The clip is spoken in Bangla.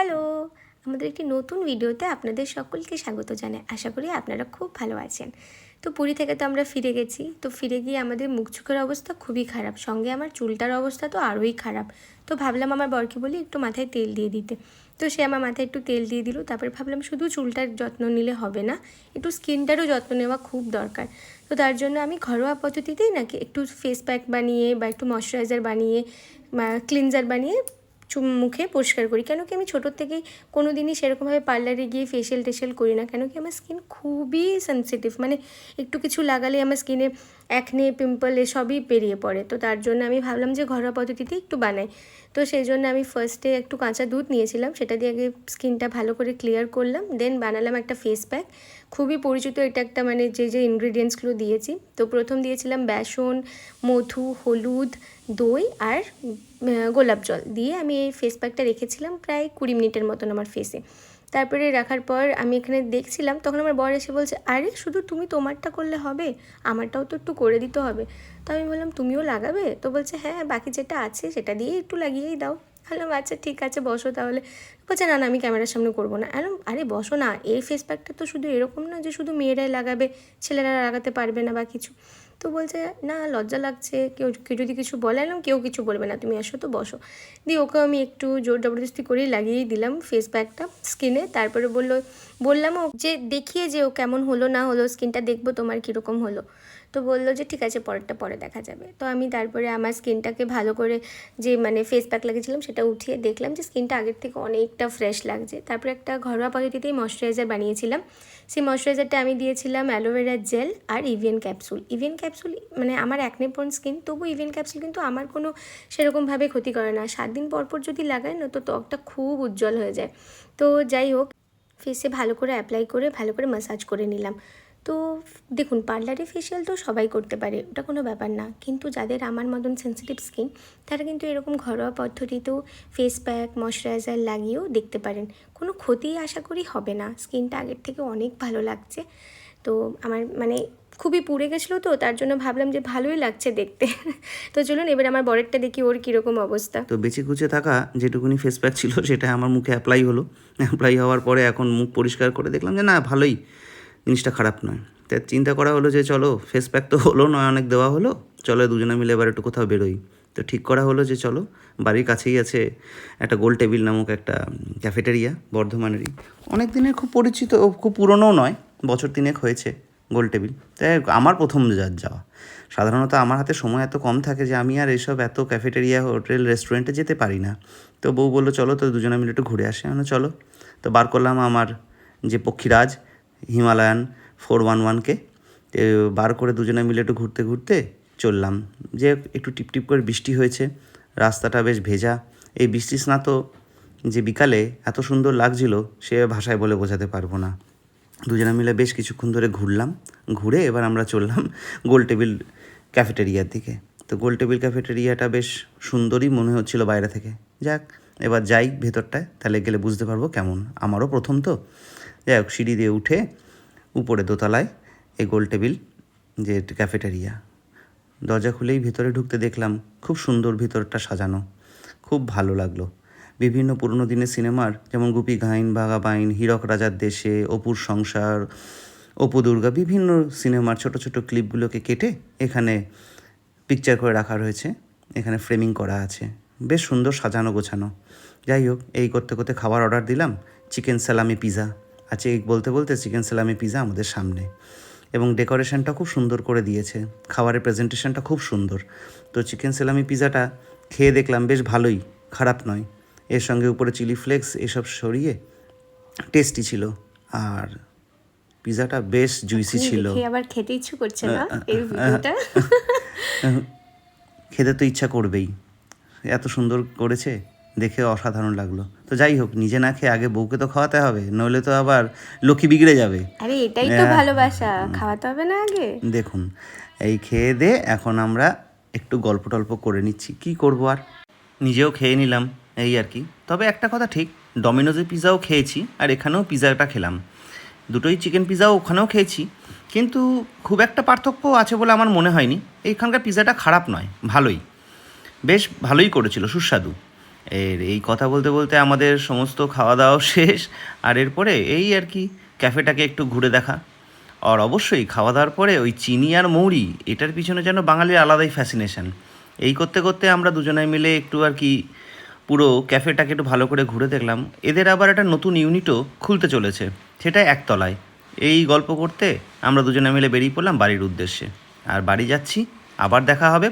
হ্যালো, আমাদের একটি নতুন ভিডিওতে আপনাদের সকলকে স্বাগত জানাই। আশা করি আপনারা খুব ভালো আছেন। তো পুরী থেকে তো আমরা ফিরে গেছি। তো ফিরে গিয়ে আমাদের মুখ চোখের অবস্থা খুবই খারাপ। সঙ্গে আমার চুলটার অবস্থা তো আরোই খারাপ। তো ভাবলাম আমার বরকে বলি একটু মাথায় তেল দিয়ে দিতে। তো সে আমার মাথায় একটু তেল দিয়ে দিল। তারপরে ভাবলাম শুধু চুলটার যত্ন নিলে হবে না, একটু স্কিনটারও যত্ন নেওয়া খুব দরকার। তো তার জন্য আমি ঘরোয়া পদ্ধতিতেই নাকি একটু ফেস প্যাক বানিয়ে বা একটু ময়শ্চারাইজার বানিয়ে ক্লিনজার বানিয়ে মুখে পরিষ্কার করি। কেন কি আমি ছোটোর থেকেই কোনো দিনই সেরকমভাবে পার্লারে গিয়ে ফেশিয়াল টেশিয়াল করি না। কেন কি আমার স্কিন খুবই সেন্সিটিভ মানে একটু কিছু লাগালে আমার স্কিনে একনে পিম্পল এসবই বেরিয়ে পড়ে। তো তার জন্য আমি ভাবলাম যে ঘরোয়া পদ্ধতিতে একটু বানাই। তো সেই জন্য আমি ফার্স্টে একটু কাঁচা দুধ নিয়েছিলাম, সেটা দিয়ে আগে স্কিনটা ভালো করে ক্লিয়ার করলাম দেন বানালাম একটা ফেস প্যাক খুবই পরিচিত এটা একটা মানে যে যে ইনগ্রিডিয়েন্টসগুলো দিয়েছি। তো প্রথম দিয়েছিলাম বেসন, মধু, হলুদ, দই আর গোলাপ জল দিয়ে আমি এই ফেস প্যাকটা রেখেছিলাম প্রায় কুড়ি মিনিটের মতন আমার ফেসে তারপরে রাখার পর আমি এখানে দেখছিলাম, তখন আমার বর এসে বলছে, আরে, শুধু তুমি তোমারটা করলে হবে, আমারটাও তো একটু করে দিতে হবে। তো আমি বললাম, তুমিও লাগাবে? তো বলছে হ্যাঁ বাকি যেটা আছে সেটা দিয়ে একটু লাগিয়েই দাও। বললাম আচ্ছা ঠিক আছে, বসো তাহলে। বলছে, না না, আমি ক্যামেরার সামনে করব না। আরে আরে, বসো না, এই ফেস প্যাকটা তো শুধু এরকম না যে শুধু মেয়েরাই লাগাবে, ছেলেরা লাগাতে পারবে না বা কিছু। তো বলছে, না, লজ্জা লাগছে। কেউ কেউ যদি কিছু বলে এলাম, কেউ কিছু বলবে না। তুমি আসো তো, বসো। দিয়ে ওকে আমি একটু জোর জবরদস্তি করেই লাগিয়েই দিলাম ফেস প্যাকটা স্কিনে তারপরে বলল, বললাম ও যে, দেখিয়ে যে ও কেমন হলো, না হলো স্কিনটা দেখব তোমার কীরকম হলো। তো বলল যে, ঠিক আছে, পরেরটা পরে দেখা যাবে। তো আমি তারপরে আমার স্কিনটাকে ভালো করে যে মানে ফেস প্যাক লাগিয়েছিলাম, সেটা উঠিয়ে দেখলাম যে স্কিনটা আগের থেকে অনেকটা ফ্রেশ লাগছে। তারপরে একটা ঘরোয়া পদ্ধতিতেই ময়শ্চারাইজার বানিয়েছিলাম। সেই ময়শ্চারাইজারটা আমি দিয়েছিলাম অ্যালোভেরা জেল আর ইভিএন ক্যাপসুল ইভিএন ক্যাপসুল মানে আমার একনে প্রোন স্কিন তবু ইভেন ক্যাপসুল কিন্তু আমার কোনো সেরকমভাবে ক্ষতি করে না। সাত দিন পর পর যদি লাগাই, না তো ত্বকটা খুব উজ্জ্বল হয়ে যায়। তো যাই হোক ফেসে ভালো করে অ্যাপ্লাই করে, ভালো করে ম্যাসাজ করে নিলাম। তো দেখুন পার্লারে ফেশিয়াল তো সবাই করতে পারে, ওটা কোনো ব্যাপার না। কিন্তু যাদের আমার মতন সেন্সিটিভ স্কিন তারা কিন্তু এরকম ঘরোয়া পদ্ধতিতেও ফেস প্যাক ময়শ্চারাইজার লাগিয়েও দেখতে পারেন। কোনো ক্ষতি আশা করি হবে না। স্কিনটা আগের থেকে অনেক ভালো লাগছে। তো আমার মানে খুবই পুড়ে গেছিল তো, তার জন্য ভাবলাম যে ভালোই লাগছে দেখতে। তো চলুন এবার আমার বরেরটা দেখি ওর কীরকম অবস্থা। তো বেঁচে কুচে থাকা যেটুকুনি ফেস প্যাক ছিল, সেটা আমার মুখে অ্যাপ্লাই হলো। অ্যাপ্লাই হওয়ার পরে এখন মুখ পরিষ্কার করে দেখলাম যে না, ভালোই। জিনিসটা খারাপ নয়। তাই চিন্তা করা হলো যে চলো ফেস প্যাক তো হলো, নয় অনেক দেওয়া হলো। চলো দুজনে মিলে এবার একটু কোথাও বেরোই। তো ঠিক করা হলো যে চলো, বাড়ির কাছেই আছে একটা গোল টেবিল নামক একটা ক্যাফেটেরিয়া বর্ধমানেরই। অনেক দিনের খুব পরিচিত, খুব পুরনোও নয়, বছর তিনেক হয়েছে। গোল টেবিল। তাই আমার প্রথম যাওয়া। সাধারণত আমার হাতে সময় এত কম থাকে যে আমি আর এসব এত ক্যাফেটেরিয়া হোটেল রেস্টুরেন্টে যেতে পারি না। তো বউ বলল, চলো তো দুজনে মিলে একটু ঘুরে আসে। আমি চলো। তো বার করলাম আমার যে পক্ষীরাজ, হিমালয়ান ফোর ওয়ান ওয়ানকে বার করে দুজনে মিলে একটু ঘুরতে ঘুরতে চললাম। যে একটু টিপটিপ করে বৃষ্টি হয়েছে, রাস্তাটা বেশ ভেজা। এই বৃষ্টি স্নাত যে বিকালে এত সুন্দর লাগছিল, সে ভাষায় বলে বোঝাতে পারব না। দুজনে মিলে বেশ কিছুক্ষণ ধরে ঘুরলাম, ঘুরে এবার আমরা চললাম গোল টেবিল ক্যাফেটেরিয়ার দিকে। তো গোল টেবিল ক্যাফেটেরিয়াটা বেশ সুন্দরই মনে হচ্ছিল বাইরে থেকে। যাক, এবার যাই ভেতরটায়, তাহলে গেলে বুঝতে পারব কেমন। আমারও প্রথম তো। যাই হোক, সিঁড়ি দিয়ে উঠে উপরে দোতলায় এই গোল টেবিল যে ক্যাফেটেরিয়া দরজা খুলেই ভিতরে ঢুকতে দেখলাম, খুব সুন্দর ভিতরটা সাজানো। খুব ভালো লাগল। বিভিন্ন পুরনো দিনের সিনেমার, যেমন গুপি গাইন বাঘা বাইন, হীরক রাজার দেশে, অপুর সংসার, অপু দুর্গা, বিভিন্ন সিনেমার ছোট ছোট ক্লিপগুলোকে কেটে এখানে পিকচার করে রাখা রয়েছে। এখানে ফ্রেমিং করা আছে। বেশ সুন্দর সাজানো গোছানো। যাই হোক, এই করতে করতে খাবার অর্ডার দিলাম চিকেন সালামি পিৎজা আছে এই বলতে বলতে চিকেন সালামি পিৎজা আমাদের সামনে। এবং ডেকোরেশনটা খুব সুন্দর করে দিয়েছে। খাবারের প্রেজেন্টেশনটা খুব সুন্দর। তো চিকেন সালামি পিজাটা খেয়ে দেখলাম, বেশ ভালোই। খারাপ নয়। এর সঙ্গে উপরে চিলি ফ্লেক্স এসব সরিয়ে টেস্টি ছিল। আর পিৎজাটা বেশ জুইসি ছিল। আবার খেতে ইচ্ছে করছে না এই ভিডিওটা? খেতে তো ইচ্ছা করবেই। এত সুন্দর করেছে দেখে অসাধারণ লাগল। তো যাই হোক নিজে না খেয়ে আগে বউকে তো খাওয়াতে হবে নইলে তো আবার লক্ষ্মী বিগড়ে যাবে। আরে এটাই তো ভালোবাসা খাওয়াতে হবে না আগে। দেখুন এই খেয়ে দে এখন আমরা একটু গল্প টল্প করে নিচ্ছি। কি করব আর? নিজেও খেয়ে নিলাম। এই আর কি। তবে একটা কথা ঠিক ডমিনোজের পিৎজাও খেয়েছি আর এখানেও পিৎজাটা খেলাম। দুটোই চিকেন পিৎজাও ওখানেও খেয়েছি, কিন্তু খুব একটা পার্থক্য আছে বলে আমার মনে হয়নি। এইখানকার পিৎজাটা খারাপ নয়, ভালোই। বেশ ভালোই করেছিল, সুস্বাদু। এর এই কথা বলতে বলতে আমাদের সমস্ত খাওয়া দাওয়া শেষ, আর এরপরে এই আর কি, ক্যাফেটাকে একটু ঘুরে দেখা। আর অবশ্যই খাওয়া দাওয়ার পরে ওই চিনি আর মৌরি, এটার পিছনে যেন বাঙালির আলাদাই ফ্যাসিনেশন এই করতে করতে আমরা দুজনে মিলে একটু আর কি পুরো ক্যাফেটাকে একটু ভালো করে ঘুরে দেখলাম। এদের আবার একটা নতুন ইউনিটও খুলতে চলেছে, সেটা একতলায়। এই গল্প করতে আমরা দুজনে মিলে বেরিয়ে পড়লাম বাড়ির উদ্দেশ্যে। আর বাড়ি যাচ্ছি, আবার দেখা হবে